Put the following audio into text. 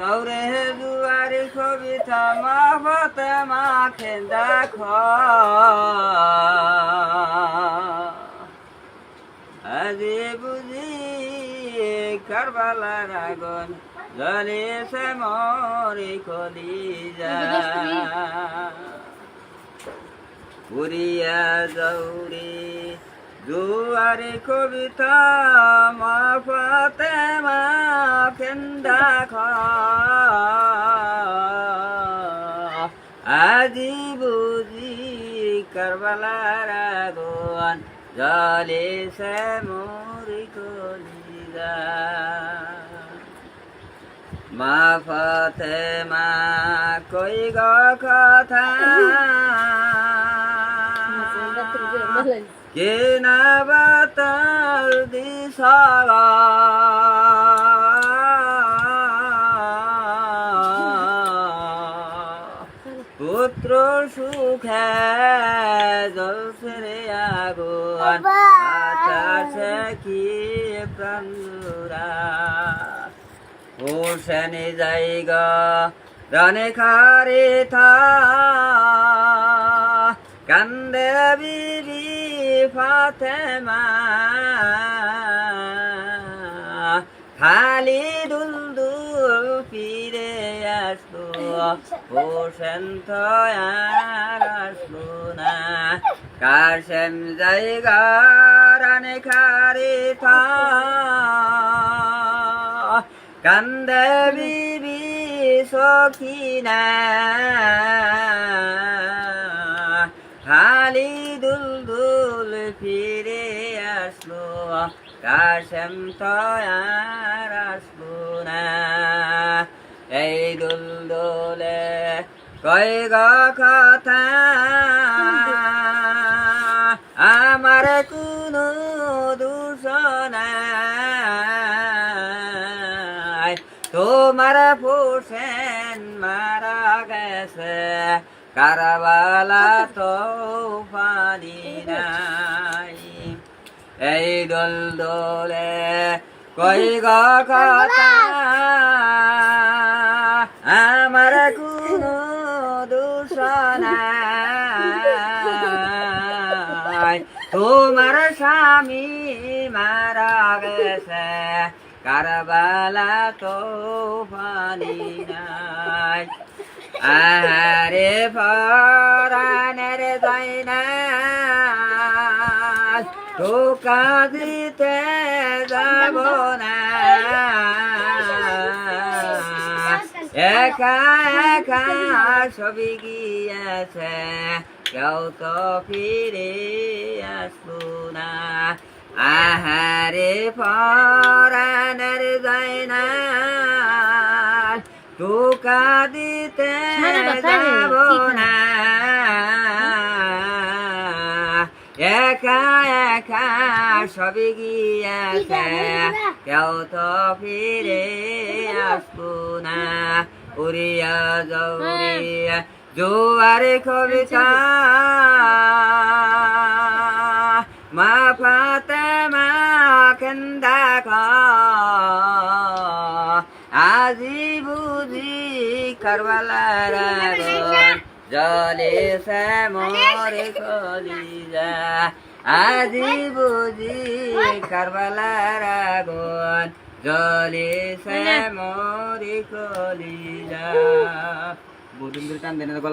দৌড়ে দুয়ারি কবিতা মা ফতে মা খেন্দা খ আজি বুঝি কারবালার আগুন জলে সে মরি কলি যা উড়িয়া দৌড়ি দুয়ারে কবিতা মা ফতে মা কেন্দা খ। আজি বুঝি কারবালার আগুন জলে সে মরি কলি মা ফতে মা কই গো কথা? কে না বাতাল দিশালা পুত্র সুখে জল ফেরে আগুন বাতাসে কি প্রাণুরা হোসেনে জায়গা রানে খারে থা কান্দে বিবি ফাতেমা। খালি দুল দুল ফিরে আসলো হোসেন আর আসলো না। কাশেম জায়গা রানে খারে থা। কান্দে বিবি সখিনা খালি দুল দুল ফিরে আসলো, কাশেম তো আর আসলো না। এই দুল দোলে কই গো কথা? আমার কোনো দূষণায় তোমার ফুসেন মারা গেছে কারবালা তো পানি নাই এই দোল দোলে কই কথা আমার কোনো দূষণায় তোমার স্বামী মারা গেছে কারবালা তো পানি নাই আরে ফরানের যাই না টোকা দিতে যাব না। একা একা ছবি গিয়েছে, কেউ তো ফিরে আসব না। আহারে পরানের না একা একা সবই গিয়েছে। কেউ তো ফিরে আসব না। উড়িয়া জৌরিয়া জোয়ার কবিতা। মা ফাতে মা কেন্দা আজি বুঝি কারবালার আগুন জলে সে মরে কলি যা আজি বুঝি কারবালার আগুন জলে সে মরে কলি যা বুদিন টান দেন গলা